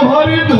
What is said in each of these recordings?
প্রভাবিত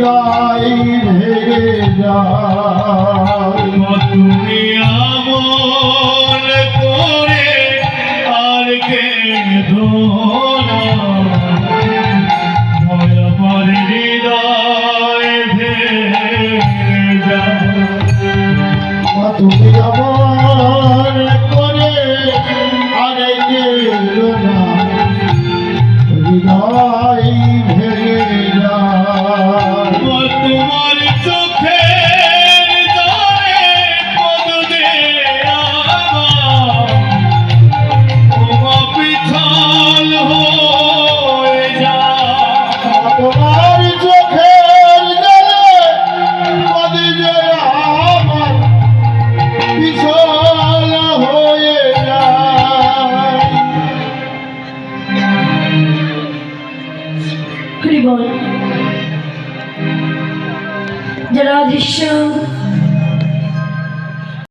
হৃদয় ভেঙে যায়। তুমি আমল করে আর কে তুমি আমার বল যারা দৃশ্য